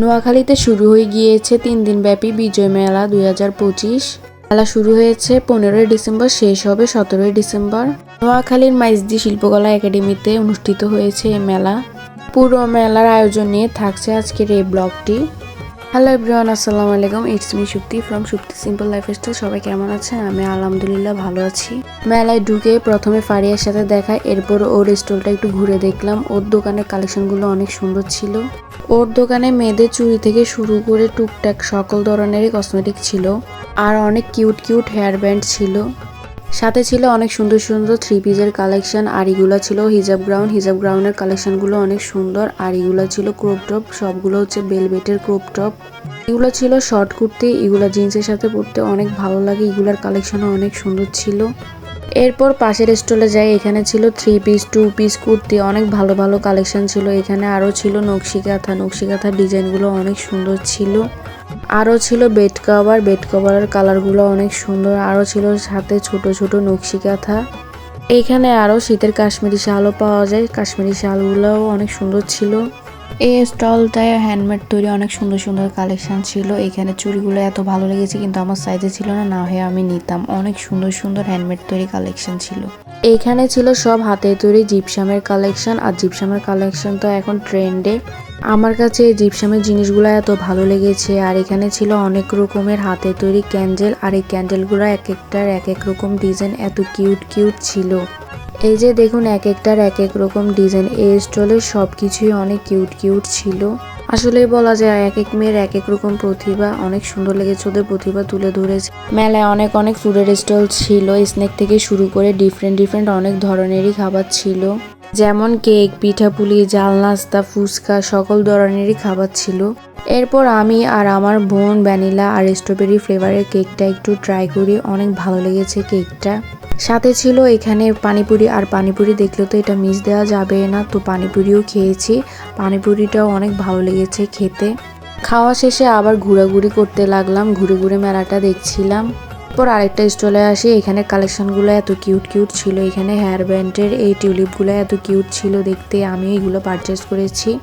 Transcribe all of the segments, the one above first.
নোয়াখালীতে শুরু হয়ে গিয়েছে তিন দিনব্যাপী বিজয় মেলা দুই হাজার পঁচিশ। মেলা শুরু হয়েছে পনেরোই ডিসেম্বর, শেষ হবে সতেরোই ডিসেম্বর। নোয়াখালীর মাইজদি শিল্পকলা একাডেমিতে অনুষ্ঠিত হয়েছে এই মেলা। পুরো মেলার আয়োজন নিয়ে থাকছে আজকের এই ব্লগটি। হ্যালো এভরিওয়ান, আসসালামু আলাইকুম। It's me Supti from Supti simple lifestyle সবাই কেমন আছেন? আমি আলহামদুলিল্লাহ ভালো আছি। মেলায় ঢুকে প্রথমে ফারিয়ার সাথে দেখা, এরপর ওর স্টলটা একটু ঘুরে দেখলাম। ওর দোকানের কালেকশনগুলো অনেক সুন্দর ছিল। ওর দোকানে মেয়েদের চুড়ি থেকে শুরু করে টুকটাক সকল ধরনেরই কসমেটিক ছিল আর অনেক কিউট কিউট হেয়ার ব্যান্ড ছিল। সাথে ছিল অনেক সুন্দর সুন্দর থ্রি পিসের কালেকশন আর এগুলো ছিল হিজাব গ্রাউন্ড হিজাব গ্রাউন্ডের কালেকশনগুলো অনেক সুন্দর, আর এগুলো ছিল ক্রপ টপ সবগুলো হচ্ছে বেলভেটের ক্রপ টপ এগুলো ছিল শর্ট কুর্তি, এগুলো জিন্সের সাথে পরতে অনেক ভালো লাগে, এগুলার কালেকশনও অনেক সুন্দর ছিল। এরপর পাশের স্টলে যাই, এখানে ছিল three piece two piece kurti, অনেক ভালো ভালো কালেকশন ছিল। এখানে আরও ছিল নকশি কাঁথা নকশি কাঁথার ডিজাইনগুলো অনেক সুন্দর ছিল। আরও ছিল বেড কভার বেড কভারের কালারগুলো অনেক সুন্দর। আরও ছিল সাথে ছোট ছোট নকশি কাঁথা এইখানে আরও শীতের কাশ্মীরি শালও পাওয়া যায়। কাশ্মীরি শালগুলোও অনেক সুন্দর ছিল। এই স্টলটায় হ্যান্ডমেড তৈরি অনেক সুন্দর সুন্দর কালেকশন ছিল। এখানে চুড়িগুলো এত ভালো লেগেছে কিন্তু আমার সাইজে ছিল না না হয়ে আমি নিতাম। অনেক সুন্দর সুন্দর হ্যান্ডমেড তৈরি কালেকশন ছিল। এখানে ছিল সব হাতে তৈরি জিপসামের কালেকশন আর জিপসামের কালেকশন তো এখন ট্রেন্ডে আমার কাছে এই জিপসামের জিনিসগুলো এত ভালো লেগেছে। আর এখানে ছিল অনেক রকমের হাতে তৈরি ক্যান্ডেল আর এই ক্যান্ডেলগুলো এক একটার এক এক রকম ডিজাইন এত কিউট কিউট ছিল। এই যে দেখুন এক একটার এক এক রকম ডিজাইন, এই স্টলের সব কিছুই অনেক কিউট কিউট ছিল। আসলে বলা যায় এক এক মেয়ের এক এক রকম প্রতিভা, অনেক সুন্দর লেগেছে ওদের প্রতিভা তুলে ধরেছে। মেলায় অনেক অনেক ফুডের স্টল ছিল স্ন্যাক থেকে শুরু করে ডিফারেন্ট ডিফারেন্ট অনেক ধরনেরই খাবার ছিল। যেমন কেক পিঠাপুলি, জাল, নাস্তা, ফুচকা, সকল ধরনেরই খাবার ছিল। এরপর আমি আর আমার বোন, ভ্যানিলা আর স্ট্রবেরি ফ্লেভারের কেকটা একটু ট্রাই করি, অনেক ভালো লেগেছে কেকটা সাথে ছিল এখানে পানিপুরি, আর পানিপুরি দেখলেও তো এটা মিস দেওয়া যাবে না। তো পানিপুরিও খেয়েছি। পানিপুরিটাও অনেক ভালো লেগেছে খেতে। খাওয়া শেষে আবার ঘোরাঘুরি করতে লাগলাম। ঘুরে ঘুরে মেলাটা দেখছিলাম। এরপর আরেকটা স্টলে আসি। এখানে কালেকশনগুলো এত কিউট কিউট ছিল। এখানে হেয়ার ব্যান্ডের এই টিউলিপগুলো এত কিউট ছিল দেখতে। আমি এগুলো পারচেস করেছি।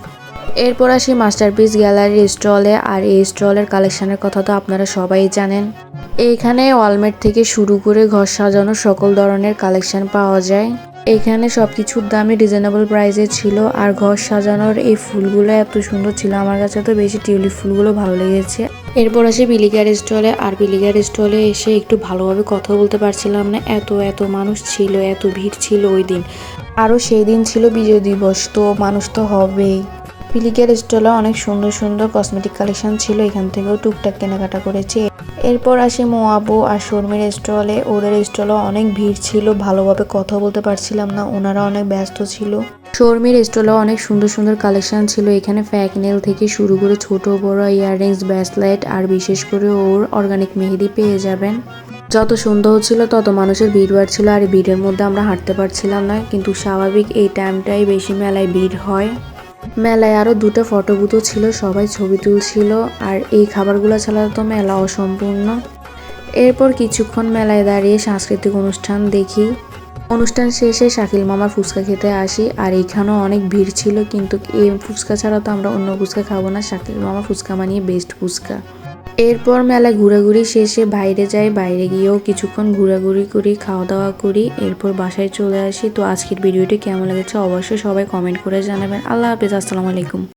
এরপর আসি মাস্টারপিস গ্যালারির স্টলে। আর এই স্টলের কালেকশনের কথা তো আপনারা সবাই জানেন। এইখানে ওয়ালমেট থেকে শুরু করে ঘর সাজানো সকল ধরনের কালেকশন পাওয়া যায়। এখানে সবকিছুর দামই রিজনেবল প্রাইসে ছিল। আর ঘর সাজানোর এই ফুলগুলো এত সুন্দর ছিল, আমার কাছে তো বেশি টিউলিপ ফুলগুলো ভালো লেগেছে। এরপর আসি বিলিগার স্টলে। আর বিলিগার স্টলে এসে একটু ভালোভাবে কথা বলতে পারছিলাম না। এত এত মানুষ ছিল, এত ভিড় ছিল ওই দিন। আরও সেই দিন ছিল বিজয় দিবস, তো মানুষ তো হবেই। পিলিকের স্টলে অনেক সুন্দর সুন্দর কসমেটিক কালেকশন ছিল। এখান থেকেও টুকটাক কেনাকাটা করেছি। এরপর আসি মোয়াবু আর শর্মির স্টলে। ওদের স্টলে অনেক ভিড় ছিল, ভালোভাবে কথা বলতে পারছিলাম না, ওনারা অনেক ব্যস্ত ছিল। শর্মির স্টলে অনেক সুন্দর সুন্দর কালেকশন ছিল, এখানে ফ্যাকনেল থেকে শুরু করে ছোট, বড় ইয়াররিংস ব্যাসলাইট আর বিশেষ করে ওর অর্গানিক মেহেদি পেয়ে যাবেন। যত সন্ধ্যা হচ্ছিল, তত মানুষের ভিড় বাড়ছিল আর ভিড়ের মধ্যে আমরা হাঁটতে পারছিলাম না, কিন্তু স্বাভাবিক এই টাইমটাই বেশি মেলায় ভিড় হয়। মেলায় আরও দুটো ফটো বুথও ছিল, সবাই ছবি তুলছিল, আর এই খাবারগুলো ছাড়া তো মেলা অসম্পূর্ণ। এরপর কিছুক্ষণ মেলায় দাঁড়িয়ে সাংস্কৃতিক অনুষ্ঠান দেখি। অনুষ্ঠান শেষে শাকিল মামার ফুচকা খেতে আসি, আর এখানেও অনেক ভিড় ছিল, কিন্তু এই ফুচকা ছাড়া তো আমরা অন্য ফুচকা খাব না। শাকিল মামা ফুচকা মানিয়ে বেস্ট ফুচকা। এরপর মেলা ঘোরাঘুরি শেষে বাইরে যাই, বাইরে গিয়েও কিছুক্ষণ ঘোরাঘুরি করি খাওয়া দাওয়া করি, এরপর বাসায় চলে আসি। তো আজকের ভিডিওটি কেমন লেগেছে অবশ্যই সবাই কমেন্ট করে জানাবেন। আল্লাহ হাফিজ, আসসালামু আলাইকুম।